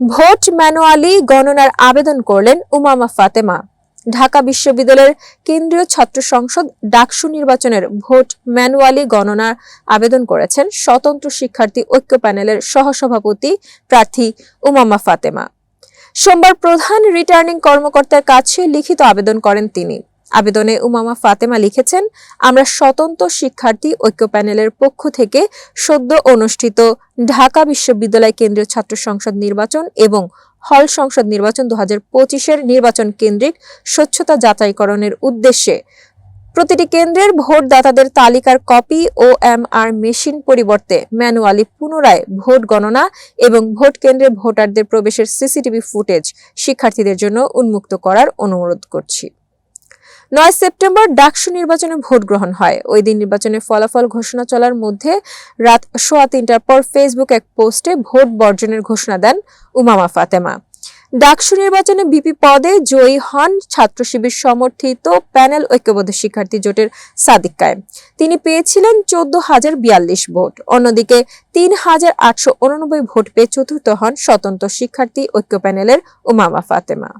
Vote manually গণনার আবেদন করলেন উমামা ফাতেমা। ঢাকা বিশ্ববিদ্যালয়ের কেন্দ্রীয় ছাত্র সংসদ ডাকসু নির্বাচনের ভোট ম্যানুয়ালি গণনার আবেদন করেছেন স্বতন্ত্র শিক্ষার্থী ঐক্য প্যানেলের সহসভাপতি প্রার্থী উমামা ফাতেমা। সোমবার প্রধান রিটার্নিং কর্মকর্তার কাছে লিখিত আবেদন করেন তিনি। আবেদনে উমামা ফাতেমা লিখেছেন, আমরা স্বতন্ত্র শিক্ষার্থী ঐক্য প্যানেলের পক্ষ থেকে সদ্য অনুষ্ঠিত ঢাকা বিশ্ববিদ্যালয় কেন্দ্রীয় ছাত্র সংসদ নির্বাচন এবং হল সংসদ নির্বাচন দু হাজার পঁচিশের নির্বাচন কেন্দ্রিক স্বচ্ছতা যাচাইকরণের উদ্দেশ্যে প্রতিটি কেন্দ্রের ভোটদাতাদের তালিকার copy O M R machine পরিবর্তে ম্যানুয়ালি পুনরায় ভোট গণনা এবং ভোট কেন্দ্রে ভোটারদের প্রবেশের সিসিটিভি ফুটেজ শিক্ষার্থীদের জন্য উন্মুক্ত করার অনুরোধ করছি। নয় সেপ্টেম্বর ডাকসু নির্বাচনে ভোট গ্রহণ হয়। ওই দিন নির্বাচনের ফলাফল ঘোষণা চলার মধ্যে রাত সোয়া তিনটার পর ফেসবুক এক পোস্টে ভোট বর্জনের ঘোষণা দেন উমামা ফাতেমা। ডাকসু নির্বাচনে বিপি পদে জয়ী হন ছাত্র শিবির সমর্থিত প্যানেল ঐক্যবদ্ধ শিক্ষার্থী জোটের সাদিক কায়েম। তিনি পেয়েছিলেন চোদ্দ হাজার বিয়াল্লিশ ভোট। অন্যদিকে তিন হাজার আটশো উননব্বই ভোট পেয়ে চতুর্থ হন স্বতন্ত্র শিক্ষার্থী ঐক্য প্যানেলের উমামা ফাতেমা।